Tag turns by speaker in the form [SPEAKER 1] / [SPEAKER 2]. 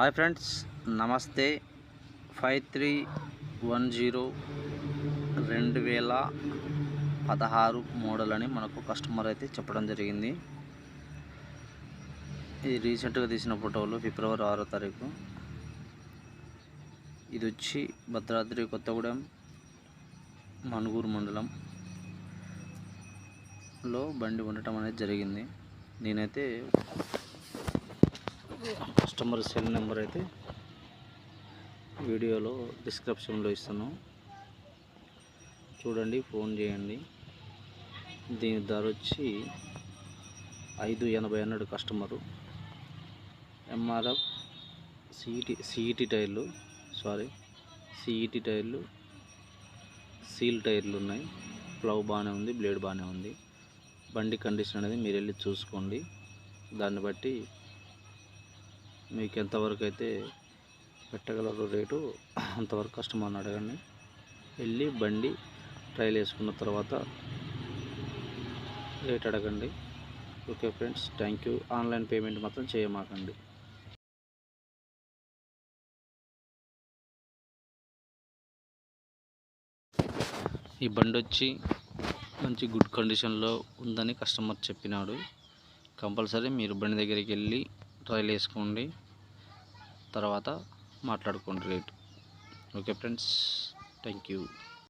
[SPEAKER 1] Hi friends నమస్తే. Five three one zero రెండు వేల పదహారు మోడల్ అని మనకు కస్టమర్ అయితే చెప్పడం జరిగింది. ఇది రీసెంట్గా తీసిన ఫోటోలు ఫిబ్రవరి ఆరో తారీఖు. ఇది వచ్చి భద్రాద్రి కొత్తగూడెం మనుగూరు మండలం లో బండి ఉండటం అనేది జరిగింది. నేనైతే కస్టమర్ సెల్ నెంబర్ అయితే వీడియోలో డిస్క్రిప్షన్లో ఇస్తాను. చూడండి ఫోన్ చేయండి. దీని ధర వచ్చి ఐదు ఎనభై అన్నాడు కస్టమరు. ఎంఆర్ఎఫ్ సిఈటి సిఈటి టైర్లు సారీ సిఈటి టైర్లు సీల్ టైర్లు ఉన్నాయి. ప్లవ్ బాగానే ఉంది బ్లేడ్ బాగానే ఉంది. బండి కండిషన్ అనేది మీరు వెళ్ళి చూసుకోండి. దాన్ని బట్టి మీకు ఎంతవరకు అయితే పెట్టగలరు రేటు అంతవరకు కస్టమర్ని అడగండి. వెళ్ళి బండి ట్రైల్ వేసుకున్న తర్వాత రేట్ అడగండి. Okay friends thank you. Online payment మాత్రం చేయమాకండి. ఈ బండి వచ్చి మంచి గుడ్ కండిషన్లో ఉందని కస్టమర్ చెప్పినాడు. కంపల్సరీ మీరు బండి దగ్గరికి వెళ్ళి ట్రైల్ వేసుకోండి తర్వాత మాట్లాడుకోండి rate. Okay friends thank you.